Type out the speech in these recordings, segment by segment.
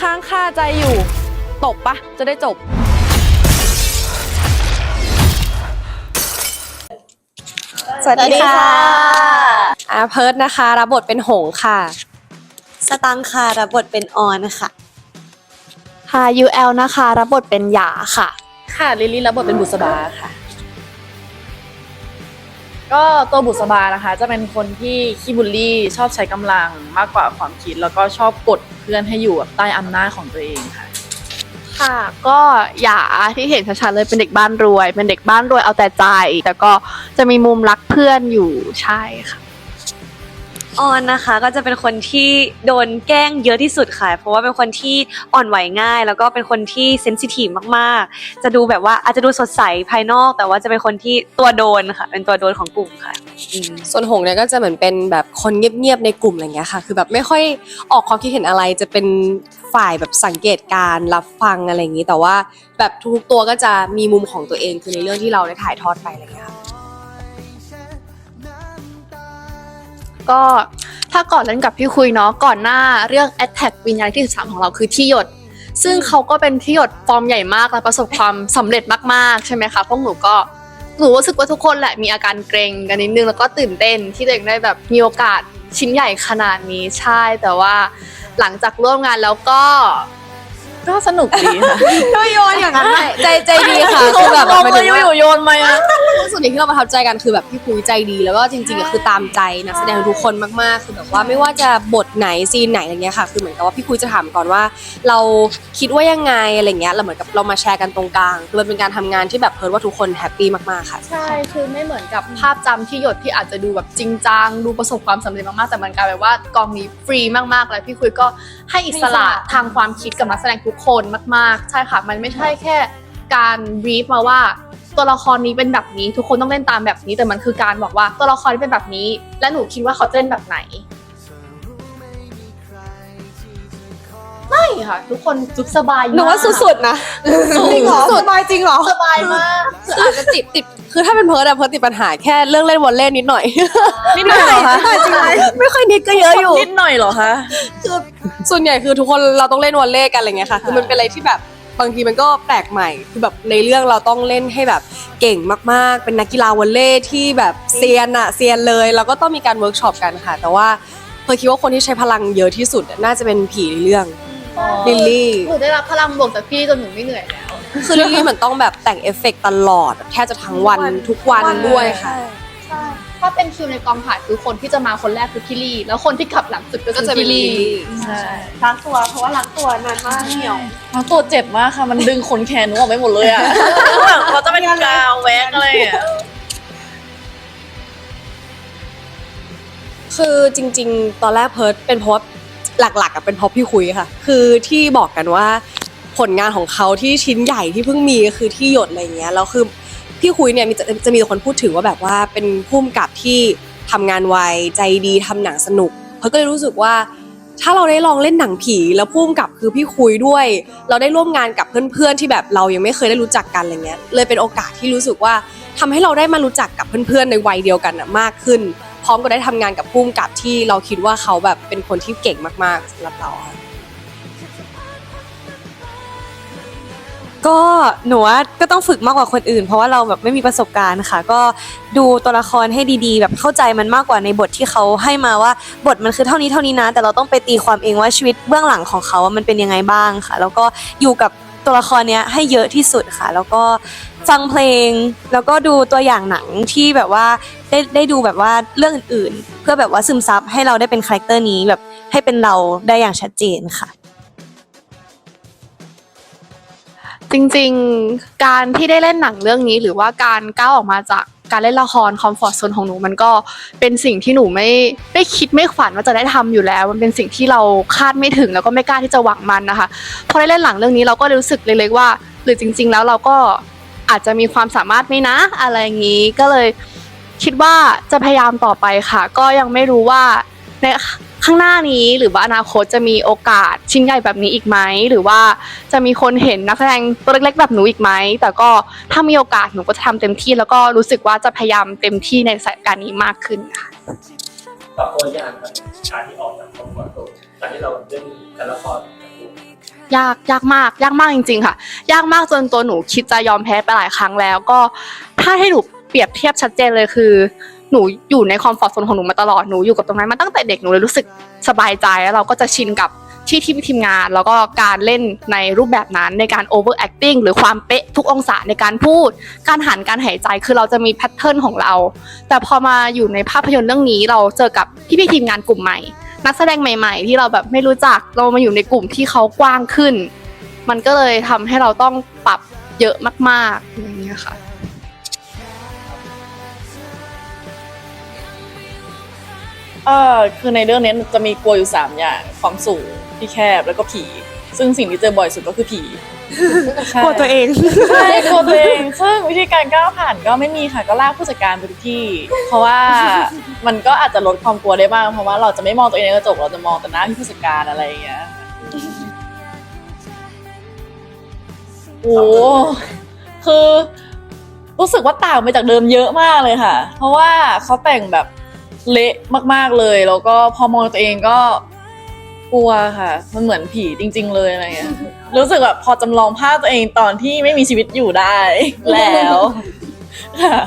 ค้างคาใจอยู่ ตบปะจะได้จบ สวัสดีค่ะอาเพิร์ดนะคะ รับบทเป็นหงส์ค่ะ สตังค์ค่ะรับบทเป็นออนค่ะ ค่ะ UL นะคะ รับบทเป็นหยาค่ะ ค่ะลิลลี่รับบทเป็นบุษบาค่ะ ก็ตัวบุษบานะคะ จะเป็นคนที่ขี้บูลลี่ชอบใช้กำลังมากกว่าความคิด แล้วก็ชอบกดเพื่อนให้อยู่แบบใต้อำนาจของตัวเองค่ะ ค่ะ ก็อยาที่เห็นชัดๆเลยเป็นเด็กบ้านรวย เป็นเด็กบ้านรวยเอาแต่ใจ แต่ก็จะมีมุมรักเพื่อนอยู่ใช่ค่ะ ออนนะคะก็จะเป็นคนที่โดนแกล้งเยอะที่สุดค่ะ เพราะว่าเป็นคนที่อ่อนไหวง่าย แล้วก็เป็นคนที่เซนซิทีฟมากๆ จะดูแบบว่าอาจจะดูสดใสภายนอก แต่ว่าจะเป็นคนที่ตัวโดนค่ะ เป็นตัวโดนของกลุ่มค่ะอืมส่วนหงส์เนี่ยก็จะเหมือนเป็นแบบคนเงียบๆในกลุ่มอะไรเงี้ยค่ะ คือแบบไม่ค่อยออกความคิดเห็นอะไร จะเป็นฝ่ายแบบสังเกตการณ์รับฟังอะไรอย่างนี้ แต่ว่าแบบทุกๆตัวก็จะมีมุมของตัวเองคือในเรื่องที่เราได้ถ่ายทอดไปอะไรเงี้ยค่ะ ก็ถ้าก่อนเล่นกับพี่คุยเนาะก่อนหน้าเรื่อง Attack วิญญาณที่13ของเราคือที่หยด ซึ่งเขาก็เป็นที่หยดฟอร์มใหญ่มากและประสบความสำเร็จมากๆใช่ไหมคะพวกหนูก็หนูรู้สึกว่าทุกคนแหละมีอาการเกรงกันนิดนึงแล้วก็ตื่นเต้นที่ตัวเองได้แบบมีโอกาสชิ้นใหญ่ขนาดนี้ใช่แต่ว่าหลังจากร่วมงานแล้วก็ก็สนุกดีค่ะก็โยนอย่างนั้นใจใจดีค่ะคือแบบลงหมายเลถึยงว่าอยู่ๆโยนมาอะส่วนหนึ่งที่เราประทับใจกันคือแบบพี่คุยใจดี แล้วก็จริงๆอะคือตามใจนักแสดงทุกคนมากๆ คือแบบว่าไม่ว่าจะบทไหนซีนไหนอะไรเงี้ยค่ะ คือเหมือนกับว่าพี่คุยจะถามก่อนว่า เราคิดว่ายังไงอะไรเงี้ยเราเหมือนกับเรามาแชร์กันตรงกลางคือมันเป็นการทำงานที่แบบเพิร์ดว่าทุกคนแฮปปี้มากๆค่ะ ใช่คือไม่เหมือนกับภาพจำที่หยดที่อาจจะดูแบบจริงจังดูประสบความสำเร็จมากๆแต่มันกลายเป็นว่ากองนี้ฟรีมากๆแล้วพี่คุยก็ให้อิสระทางความคิดกับนักแสดงทุกคนมาก ๆ ใช่ค่ะ มันไม่ใช่แค่การบีฟมาว่า ตัวละครนี้เป็นแบบนี้ ทุกคนต้องเล่นตามแบบนี้แต่มันคือการบอกว่าตัวละครนี้เป็นแบบนี้ และหนูคิดว่าเขาจะเล่นแบบไหน ไม่ค่ะ ทุกคนจุกสบายมากหนูว่าสุดๆนะจริงเหรอสบายจริงเหรอ สบายมากคืออาจจะติดติดคือถ้าเป็นเพิร์ดอะเพิร์ดติดปัญหาแค่เรื่องเล่นวอลเลย์นิดหน่อยนิดหน่อยเหรอคะจริงไหมไม่ค่อยนิดก็เยอะอยู่ นิดหน่อยเหรอคะคือส่วนใหญ่คือทุกคนเราต้องเล่นวอลเลย์กันอะไรเงี้ยค่ะ คือมันเป็นอะไรที่แบบ บางทีมันก็แปลกใหม่ คือแบบในเรื่องเราต้องเล่นให้แบบเก่งมากๆ เป็นนักกีฬาวอลเลย์ที่แบบเซียนอะเซียนเลยแล้วก็ต้องมีการเวิร์กช็อปกันค่ะ แต่ว่าเพิร์ดคิดว่าคนที่ใช้พลังเยอะที่สุดอะน่าจะเป็นผีในเรื่อง ลิลลี่ หนูได้รับพลังบวกจากพี่จนหนูไม่เหนื่อยแล้ว คือลิลลี่เหมือนต้องแบบแต่งเอฟเฟกต์ตลอดแทบจะทั้งวันทุกวันด้วยค่ะ ใช่ ถ้าเป็นคิวในกองถ่ายคือคนที่จะมาคนแรกคือพี่ลี่ แล้วคนที่กลับหลังสุดก็ก็คือจะเป็นพี่ลิลี่ลลี่ใช่ล้างตัวเพราะว่าล้างตัวนานมากเหนียวทั้งตัวเจ็บมากค่ะมันดึงขนแขนหนูออกไปหมดเลยอะแบบเขาจะเป็นกาวแว็กอะไรอะคือจริง ๆ ตอนแรกเพิร์ดเป็นเพราะว่าหลักๆอะเป็นเพราะพี่คุยค่ะ คือที่บอกกันว่าผลงานของเขาที่ชิ้นใหญ่ที่เพิ่งมีก็คือที่หยดอะไรเงี้ยแล้วคือ พี่คุยเนี่ยมีจะจะมีคนพูดถึงว่าแบบว่าเป็นผู้กำกับที่ทำงานไวใจดีทำหนังสนุกเพิร์ดก็เลยรู้สึกว่า ถ้าเราได้ลองเล่นหนังผีแล้วผู้กำกับคือพี่คุยด้วย เราได้ร่วมงานกับเพื่อนๆที่แบบเรายังไม่เคยได้รู้จักกันอะไรเงี้ยเลยเป็นโอกาสที่รู้สึกว่าทำให้เราได้มารู้จักกับเพื่อนๆในวัยเดียวกันอะมากขึ้น พร้อมกับได้ทำงานกับผู้กำกับที่เราคิดว่าเขาแบบเป็นคนที่เก่งมากๆสำหรับเราค่ะ ก็หนูว่าก็ต้องฝึกมากกว่าคนอื่น เพราะว่าเราแบบไม่มีประสบการณ์ค่ะ ก็ดูตัวละครให้ดีๆ แบบเข้าใจมันมากกว่าในบทที่เขาให้มาว่าบทมันคือเท่านี้เท่านี้นะ แต่เราต้องไปตีความเองว่าชีวิตเบื้องหลังของเขาว่ามันเป็นยังไงบ้างค่ะ แล้วก็อยู่กับตัวละครเนี้ยให้เยอะที่สุดค่ะ แล้วก็ฟังเพลง แล้วก็ดูตัวอย่างหนังที่แบบว่าได้ได้ดูแบบว่าเรื่องอื่นๆ เพื่อแบบว่าซึมซับให้เราได้เป็นคาแรคเตอร์นี้แบบให้เป็นเราได้อย่างชัดเจนค่ะ จริงๆ การที่ได้เล่นหนังเรื่องนี้ หรือว่าการก้าวออกมาจากการเล่นละครคอมฟอร์ทโซนของหนูมันก็เป็นสิ่งที่หนูไม่ไม่คิดไม่ฝันว่าจะได้ทำอยู่แล้ว มันเป็นสิ่งที่เราคาดไม่ถึงแล้วก็ไม่กล้าที่จะหวังมันนะคะพอได้เล่นหลังเรื่องนี้เราก็รู้สึกเล็กๆว่า หรือจริง ๆ แล้วเราก็อาจจะมีความสามารถไหมนะ อะไรอย่างนี้ก็เลยคิดว่าจะพยายามต่อไปค่ะ ก็ยังไม่รู้ว่าใน ข้างหน้านี้หรือว่าอนาคตจะมีโอกาสชิ้นใหญ่แบบนี้อีกไหมหรือว่าจะมีคนเห็นนักแสดงตัวเล็กๆแบบหนูอีกไหมแต่ก็ถ้ามีโอกาสหนูก็จะทำเต็มที่ แล้วก็รู้สึกว่าจะพยายามเต็มที่ในสายการนี้มากขึ้นค่ะปรับตัวยากครับการที่ออกจากคอมฟอร์ตโซนการที่เราเล่นการละครยากยากมากยากมากจริง ๆ ค่ะ ยากมากจนตัวหนูคิดจะยอมแพ้ไปหลายครั้งแล้วก็ถ้าให้หนูเปรียบเทียบชัดเจนเลยคือ หนูอยู่ในคอมฟอร์ทโซนของหนูมาตลอดหนูอยู่กับตรงนั้นมาตั้งแต่เด็กหนูเลยรู้สึกสบายใจแล้วเราก็จะชินกับที่ที่ทีมงาน แล้วก็การเล่นในรูปแบบนั้นในการ over acting หรือความเป๊ะทุกองศาในการพูด การหันการหายใจคือเราจะมีแพทเทิร์นของเรา แต่พอมาอยู่ในภาพยนตร์เรื่องนี้เราเจอกับพี่ๆทีมงานกลุ่มใหม่ นักแสดงใหม่ ๆ ที่เราแบบไม่รู้จักเรามาอยู่ในกลุ่มที่เขากว้างขึ้น มันก็เลยทำให้เราต้องปรับเยอะมากๆอย่างเงี้ยค่ะ เออคือในเรื่องนี้จะมีกลัวอยู่สามอย่างความสูงที่แคบแล้วก็ผี ซึ่งสิ่งที่เจอบ่อยสุดก็คือผีใช่กลัวตัวเองใช่กลัวตัวเองซึ่งวิธีการก้าวผ่านก็ไม่มีค่ะก็ลากผู้จัดการไปทุกที่ เพราะว่ามันก็อาจจะลดความกลัวได้บ้างเพราะว่าเราจะไม่มองตัวเองในกระจกเราจะมองแต่หน้าที่ผู้จัดการอะไรอย่างเงี้ยโอ้คือรู้สึกว่าต่างไปจากเดิมเยอะมากเลยค่ะ เพราะว่าเขาแต่งแบบ เละมากๆเลย แล้วก็พอมองตัวเองก็กลัวค่ะ มันเหมือนผีจริง ๆ เลยอะไรเงี้ย รู้สึกแบบพอจำลองภาพตัวเองตอนที่ไม่มีชีวิตอยู่ได้ แล้วค่ะ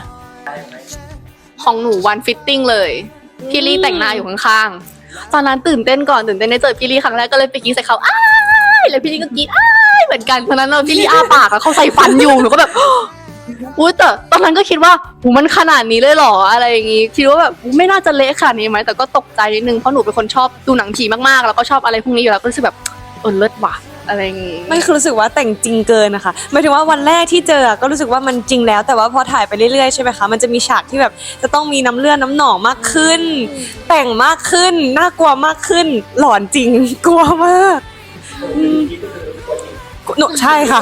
ของหนูวันฟิตติ้งเลย พี่ลี่แต่งหน้าอยู่ข้างๆ ตอนนั้นตื่นเต้นก่อนตื่นเต้นได้เจอพี่ลี่ครั้งแรกก็เลยไปกรีดใส่เขาอ้ายแล้วพี่ลี่ก็กรีดอ้ายเหมือนกันตอนนั้นเราพี่ลี่อ้าปากแล้วเขาใส่ฟันอยู่หนูก็แบบ อุ้ยแต่ตอนนั้นก็คิดว่าหูมันขนาดนี้เลยเหรออะไรอย่างงี้คิดว่าแบบไม่น่าจะเละขนาดนี้ไหมแต่ก็ตกใจนิดนึงเพราะหนูเป็นคนชอบดูหนังผีมากๆ แล้วก็ชอบอะไรพวกนี้อยู่แล้วก็รู้สึกแบบเออเลิศว่ะอะไรอย่างงี้ ไม่คือรู้สึกว่าแต่งจริงเกินนะคะหมายถึงว่าวันแรกที่เจออะก็รู้สึกว่ามันจริงแล้ว แต่ว่าพอถ่ายไปเรื่อยๆใช่ไหมคะมันจะมีฉากที่แบบจะต้องมีน้ำเลือดน้ำหนองมากขึ้น แต่งมากขึ้นน่ากลัวมากขึ้น หลอนจริง กลัวมากอืม หนูใช่ค่ะ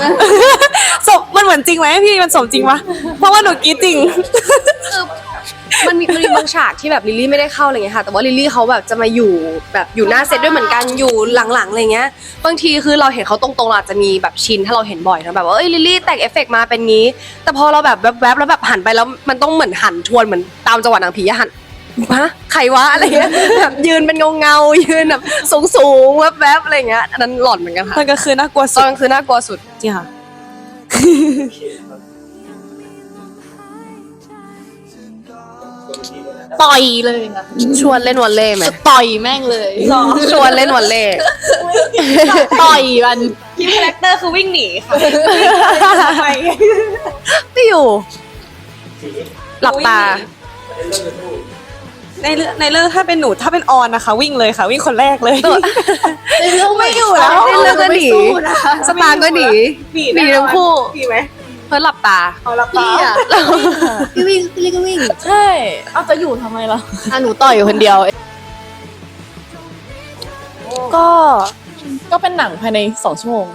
สมมันเหมือนจริงไหมพี่มันสมจริงปะเพราะว่าหนูกรีดจริงมันมีมันมีบางฉากที่แบบลิลลี่ไม่ได้เข้าอะไรเงี้ยค่ะ แต่ว่าลิลลี่เขาแบบจะมาอยู่แบบอยู่หน้าเซตด้วยเหมือนกันอยู่หลังๆอะไรเงี้ย บางทีคือเราเห็นเขาตรงๆเราอาจจะมีแบบชินถ้าเราเห็นบ่อยนะแบบว่าเอ้ยลิลลี่แต่งเอฟเฟกต์มาเป็นงี้ แต่พอเราแบบแวบๆแล้วแบบหันไปแล้วมันต้องเหมือนหันทวนเหมือนตามจังหวะหนังผีอะหัน ฮะใครวะอะไรเงี้ยแบบยืนเป็นเงาเงาๆยืนแบบสูงๆแวบๆอะไรเงี้ยอันนั้นหลอนเหมือนกันค่ะมันก็คือน่ากลัวตสุอนดกลางคืนน่ากลัวสุด จริงค่ะ ต่อยเลยนะชวนเล่นวอลเล่ไหมจะต่อยแม่งเลยชวนเล่นวอลเล่ต่อยมัน คิดคาแรคเตอร์คือวิ่งหนีค่ะไม่อยู่ หลับตา ในเรื่องในเรื่องถ้าเป็นหนูถ้าเป็นออนนะคะ วิ่งเลยค่ะ วิ่งคนแรกเลย ในเรื่องไม่อยู่แล้วในเรื่องก็หนีนะสตาร์ก็หนีหนีหนีทั้งคู่หนีไหมเพื่อหลับตาเอาละพี่อะพี่วิ่งพี่ลี่ก็วิ่ง ใช่เอาจะอยู่ทำไมล่ะอะหนูต่อยอยู่คนเดียว ก็ก็เป็นหนังภายในสองชั่วโมง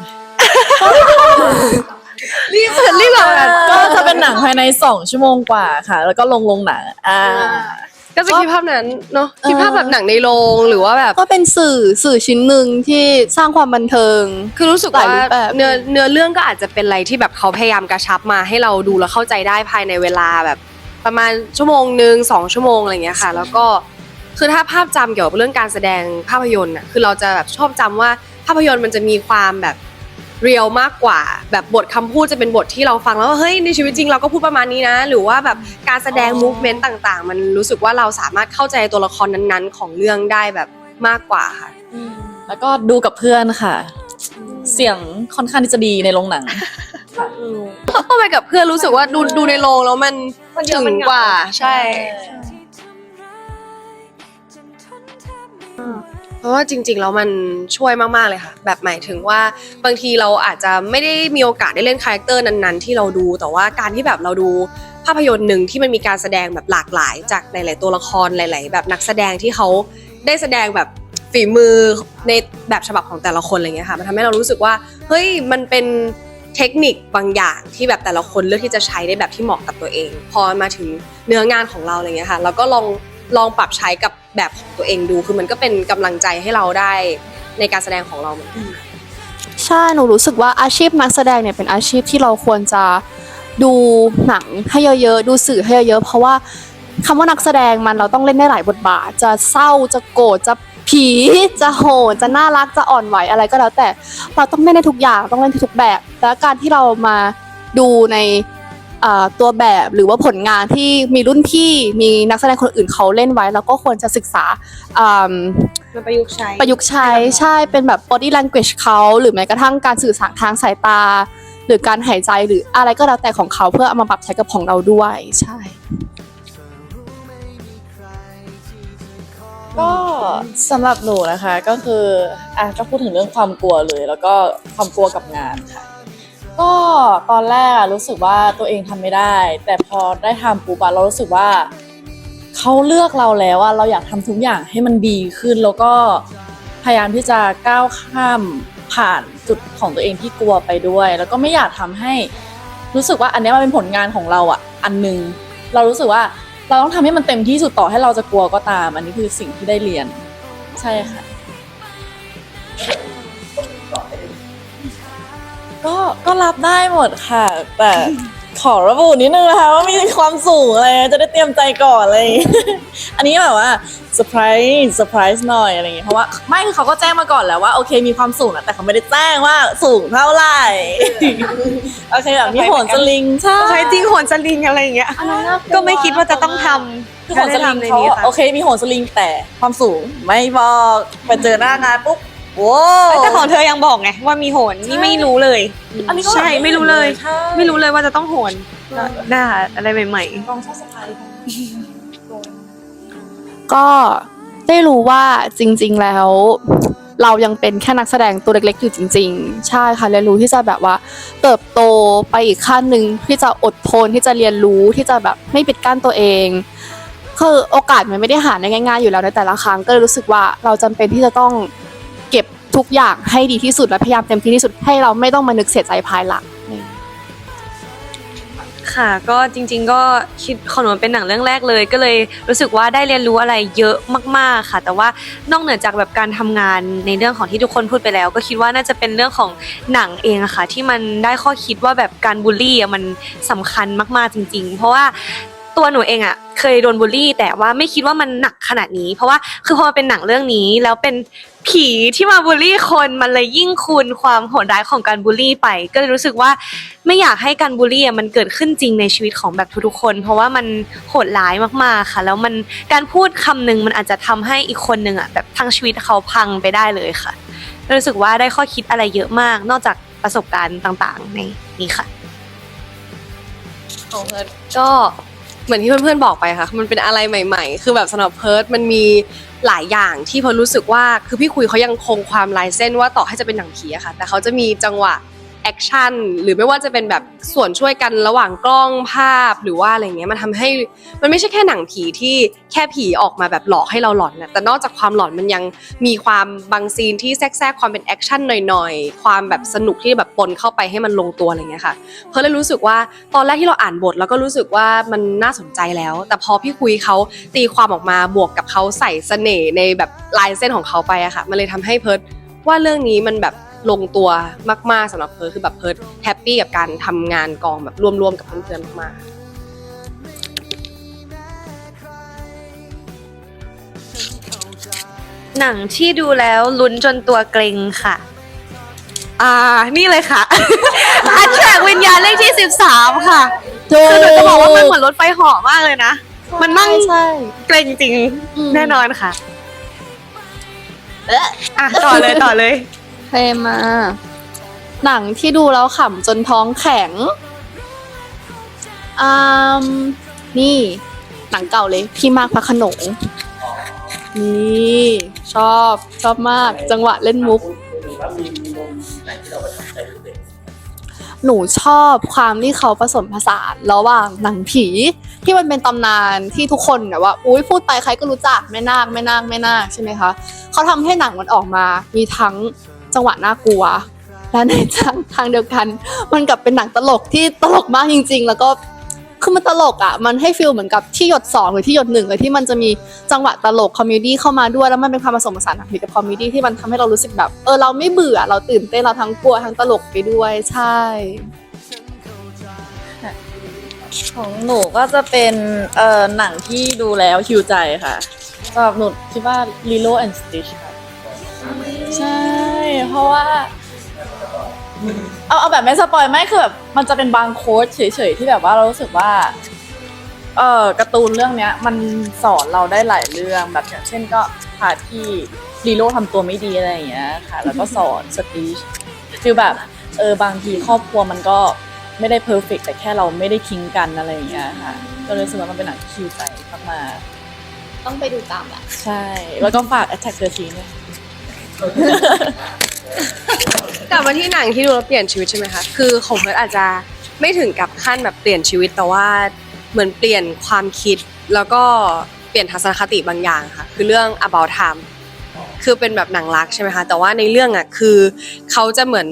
รีบรีบหลับก็จะเป็นหนังภายในสองชั่วโมงกว่าค่ะ แล้วก็ลงลงหนังอ่า ก็จะคิดภาพนั้นเนาะคิดภาพแบบหนังในโรงหรือว่าแบบ ก็เป็นสื่อสื่อชิ้นหนึ่งที่สร้างความบันเทิง คือรู้สึกหลายว่ารูปแบบเนื้อเนื้อเรื่องก็อาจจะเป็นอะไรที่แบบเขาพยายามกระชับมาให้เราดูแล้วเข้าใจได้ภายในเวลาแบบ ประมาณชั่วโมงหนึ่งสองชั่วโมงอะไรอย่างเงี้ยค่ะ แล้วก็คือถ้าภาพจำเกี่ยวกับเรื่องการแสดงภาพยนตร์อะคือเราจะแบบชอบจำว่าภาพยนตร์มันจะมีความแบบ เรียลมากกว่า แบบบทคำพูดจะเป็นบทที่เราฟังแล้วว่าเฮ้ยในชีวิตจริงเราก็พูดประมาณนี้นะ หรือว่าแบบการแสดงอ๋อมูฟเมนต์ต่าง ๆ มันรู้สึกว่าเราสามารถเข้าใจตัวละครนั้นๆ ของเรื่องได้แบบมากกว่าค่ะแล้วก็ดูกับเพื่อนค่ะ เสียงค่อนข้างที่จะดีในโรงหนังต้องไปกับเพื่อนรู้สึกว่าดูดูในโรงแล้วมันมันเยอะถึมันงเหงากว่าใช่ ราะว่าจริงๆแล้วมันช่วยมากๆเลยค่ะ แบบหมายถึงว่าบางทีเราอาจจะไม่ได้มีโอกาสได้เล่นคาแรคเตอร์นั้นๆ ที่เราดู แต่ว่าการที่แบบเราดูภาพยนตร์หนึ่งที่มันมีการแสดงแบบหลากหลาย จากหลาย ๆ ตัวละครหลาย ๆ แบบนักแสดงที่เขาได้แสดงแบบฝีมือในแบบฉบับของแต่ละคนอะไรเงี้ยค่ะมันทำให้เรารู้สึกว่าเฮ้ยมันเป็นเทคนิคบางอย่างที่แบบแต่ละคนเลือกที่จะใช้ได้แบบที่เหมาะกับตัวเอง พอมาถึงเนื้องานของเราอะไรเงี้ยค่ะเราก็ลอง ลองปรับใช้กับแบบของตัวเองดู คือมันก็เป็นกำลังใจให้เราได้ในการแสดงของเราเหมือนกันใช่หนูรู้สึกว่าอาชีพนักแสดงเนี่ยเป็นอาชีพที่เราควรจะดูหนังให้เยอะๆ ดูสื่อให้เยอะๆ เพราะว่าคำว่านักแสดงมันเราต้องเล่นได้หลายบทบาท จะเศร้าจะโกรธจะผีจะโหดจะน่ารักจะอ่อนไหวอะไรก็แล้วแต่เราต้องเล่นในทุกอย่างต้องเล่นทุกแบบ แล้วการที่เรามาดูใน เอ่อตัวแบบหรือว่าผลงานที่มีรุ่นพี่มีนักแสดงคนอื่นเขาเล่นไว้เราก็ควรจะศึกษาอืมมาประยุกต์ใช้ ประยุกต์ใช้ใช่เป็นแบบ body language เขาหรือแม้กระทั่งการสื่อสารทางสายตา หรือการหายใจหรืออะไรก็แล้วแต่ของเขาเพื่อเอามาปรับใช้กับของเราด้วยใช่ ก็สำหรับหนูนะคะก็คืออะก็พูดถึงเรื่องความกลัวเลย แล้วก็ความกลัวกับงานค่ะ ก็ตอนแรกอะรู้สึกว่าตัวเองทำไม่ได้ แต่พอได้ทำปุ๊บอะเรารู้สึกว่าเขาเลือกเราแล้วอะเราอยากทำทุกอย่างให้มันดีขึ้น แล้วก็พยายามที่จะก้าวข้ามผ่านจุดของตัวเองที่กลัวไปด้วย แล้วก็ไม่อยากทำให้รู้สึกว่าอันเนี้ยมันเป็นผลงานของเราอะอันหนึ่งเรารู้สึกว่าเราต้องทำให้มันเต็มที่สุดต่อให้เราจะกลัวก็ตาม อันนี้คือสิ่งที่ได้เรียน ใช่ค่ะ ก็ก็รับได้หมดค่ะ แต่ขอระบุนิดนึงนะคะว่ามีความสูงอะไรจะได้เตรียมใจก่อนอะไรอย่างเลยอันนี้แบบว่าเซอร์ไพรส์เซอร์ไพรส์หน่อยอะไรอย่างเงี้ยเพราะว่าไม่คือเขาก็แจ้งมาก่อนแล้วว่าโอเคมีความสูงนะแต่เขาไม่ได้แจ้งว่าสูงเท่าไหร่โอเคแบบมีโหนสลิงใช่ใช้จริงโหนสลิงอะไรอย่างเงี้ยก็ไม่คิดว่าจะต้องทำคือโหนสลิงได้เขาทำในนี้อะค่ะโอเคมีโหนสลิงแต่ความสูงไม่บอกไปเจอหน้างานปุ๊บ โว้วแต่ของเธอยังบอกไงว่ามีโหนนี่ไม่รู้เลย อันนี้ก็ใช่ไม่รู้เลย ใช่ไม่รู้เลยว่าจะต้องโหนน่าอะไรใหม่ลองชอบสไตล์ก็ได้รู้ว่าจริง ๆแล้ว เรายังเป็นแค่นักแสดงตัวเล็กๆอยู่จริง ๆ ใช่ค่ะเรียนรู้ที่จะแบบว่า เติบโตไปอีกขั้นหนึ่งที่จะอดทนที่จะเรียนรู้ที่จะแบบไม่ปิดกั้นตัวเองคือโอกาสมันไม่ได้หาได้ง่าย ๆ อยู่แล้วในแต่ละครั้งก็เลยรู้สึกว่าเราจำเป็นที่จะต้องเก็บ ทุกอย่างให้ดีที่สุดและพยายามเต็มที่ที่สุดให้เราไม่ต้องมานึกเสียใจภายหลัง ค่ะก็จริงๆก็คิดของหนูเป็นหนังเรื่องแรกเลย ก็เลยรู้สึกว่าได้เรียนรู้อะไรเยอะมากๆค่ะ แต่ว่านอกเหนือจากแบบการทำงานในเรื่องของที่ทุกคนพูดไปแล้ว ก็คิดว่าน่าจะเป็นเรื่องของหนังเองอะค่ะ ที่มันได้ข้อคิดว่าแบบการบูลลี่อะมันสำคัญมากๆจริง ๆ เพราะว่าตัวหนูเองอะเคยโดนบูลลี่ แต่ว่าไม่คิดว่ามันหนักขนาดนี้ เพราะว่าคือพอมาเป็นหนังเรื่องนี้แล้วเป็น ผีที่มาบูลลี่คนมันเลยยิ่งคูณความโหดร้ายของการบูลลี่ไป ก็เลยรู้สึกว่าไม่อยากให้การบูลลี่อะมันเกิดขึ้นจริงในชีวิตของแบบทุกๆคน เพราะว่ามันโหดร้ายมากๆค่ะ แล้วมันการพูดคำหนึ่งมันอาจจะทำให้อีกคนหนึ่งอะแบบทั้งชีวิตเขาพังไปได้เลยค่ะ รู้สึกว่าได้ข้อคิดอะไรเยอะมาก นอกจากประสบการณ์ต่างๆ ในนี้ค่ะ ของเพิร์ดก็เหมือนที่เพื่อนๆบอกไปค่ะ มันเป็นอะไรใหม่ ๆ คือแบบสำหรับเพิร์ดมันมี หลายอย่างที่พอรู้สึกว่าคือพี่คุยเขายังคงความลายเส้นว่าต่อให้จะเป็นหนังผีอะค่ะ แต่เขาจะมีจังหวะ แอคชั่นหรือไม่ว่าจะเป็นแบบส่วนช่วยกันระหว่างกล้องภาพหรือว่าอะไรเงี้ยมันทำให้มันไม่ใช่แค่หนังผีที่แค่ผีออกมาแบบหลอกให้เราหลอนนะแต่นอกจากความหลอนมันยังมีความบางซีนที่แทรกๆความเป็นแอคชั่นหน่อยๆ ความแบบสนุกที่แบบปนเข้าไปให้มันลงตัวอะไรเงี้ยค่ะเพิร์ลเลยรู้สึกว่าตอนแรกที่เราอ่านบทแล้วก็รู้สึกว่ามันน่าสนใจแล้ว แต่พอพี่คุยเขาตีความออกมาบวกกับเขาใส่เสน่ห์ในแบบลายเส้นของเขาไปอะค่ะ มันเลยทำให้เพิร์ดว่าเรื่องนี้มันแบบ ลงตัวมากๆสำหรับเพิร์ดคือแบบเพิร์ดแฮปปี้กับการทำงานกองแบบร่วมๆกับเพื่อนๆมากๆหนังที่ดูแล้วลุ้นจนตัวเกรงค่ะ อ่า นี่เลยค่ะ อันแทรกวิญญาณเลขที่13ค่ะคือหนูจะบอกว่ามันเหมือนรถไฟเหาะมากเลยนะ มันนั่งใช่เกรงจริงอืมแน่นอนค่ะ เอ๊ะอะต่อเลยต่อเลย เพลมา หนังที่ดูแล้วขำจนท้องแข็งอืมนี่หนังเก่าเลย พี่มากพระขนงนี่ชอบชอบมากจังหวะเล่นมุกหนูชอบความที่เขาผสมผสานระหว่างหนังผีที่มันเป็นตำนานที่ทุกคนแบบว่า อุ้ยพูดไปใครก็รู้จักแม่นาคแม่นาคแม่นาคใช่ไหมคะเขาทำให้หนังมันออกมา มีทั้ง จังหวะน่ากลัว และในทางทางเดียวกัน มันกลับเป็นหนังตลกที่ตลกมากจริง ๆ แล้วก็คือมันตลกอะ มันให้ฟีลเหมือนกับที่หยดสองหรือที่หยดหนึ่งเลยที่มันจะมีจังหวะตลกคอมเมดี้เข้ามาด้วยแล้วมันเป็นความผสมผสานหนังผีกับคอมเมดี้ที่มันทำให้เรารู้สึกแบบเออเราไม่เบื่อเราตื่นเต้นเราทั้งกลัวทั้งตลกไปด้วยใช่ ของหนูก็จะเป็นเอ่อหนังที่ดูแล้วฮิวใจค่ะสำหรับหนูคิดว่า Lilo and Stitch ค่ะใช่ เพราะว่า เอาเอาแบบไม่สปอยไม่คือแบบมันจะเป็นบางโค้ดเฉยๆที่แบบว่าเรารู้สึกว่า เออการ์ตูนเรื่องเนี้ย มันสอนเราได้หลายเรื่องแบบอย่างเช่นก็พาที่ลีโร่ทำตัวไม่ดีอะไรอย่างเงี้ยค่ะ แล้วก็สอนสตีชฟีลแบบ เออบางทีครอบครัวมันก็ไม่ได้เพอร์เฟกแต่แค่เราไม่ได้ทิ้งกันอะไรอย่างเงี้ยค่ะ ก็เลยรู้สึกว่ามันเป็นหนังที่คิวใจมากต้องไปดูตามแหละ ใช่ แล้วก็ฝาก Attack 13ด้วย กลับมาที่หนังที่ดูแล้วเปลี่ยนชีวิตใช่ไหมคะ คือของเพิร์ดอาจจะไม่ถึงกับขั้นแบบเปลี่ยนชีวิตแต่ว่าเหมือนเปลี่ยนความคิดแล้วก็เปลี่ยนทัศนคติบางอย่างค่ะ คือเรื่อง about time คือเป็นแบบหนังรักใช่ไหมคะ แต่ว่าในเรื่องอะคือเขาจะเหมือน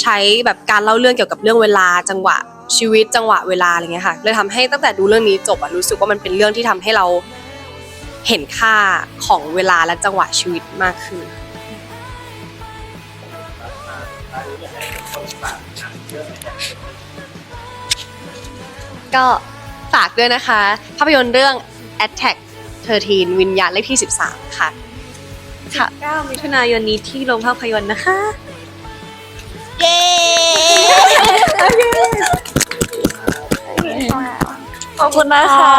ใช้แบบการเล่าเรื่องเกี่ยวกับเรื่องเวลาจังหวะชีวิตจังหวะเวลาอะไรเงี้ยค่ะเลยทำให้ตั้งแต่ดูเรื่องนี้จบอะรู้สึกว่ามันเป็นเรื่องที่ทำให้เราเห็นค่าของเวลาและจังหวะชีวิตมากขึ้น ก็ฝากด้วยนะคะ ภาพยนตร์เรื่อง Attack 13 วิญญาณเลขที่ 13 ค่ะ9มิถุนายนนี้ที่โรงภาพยนตร์นะคะ เย้ขอบคุณนะคะ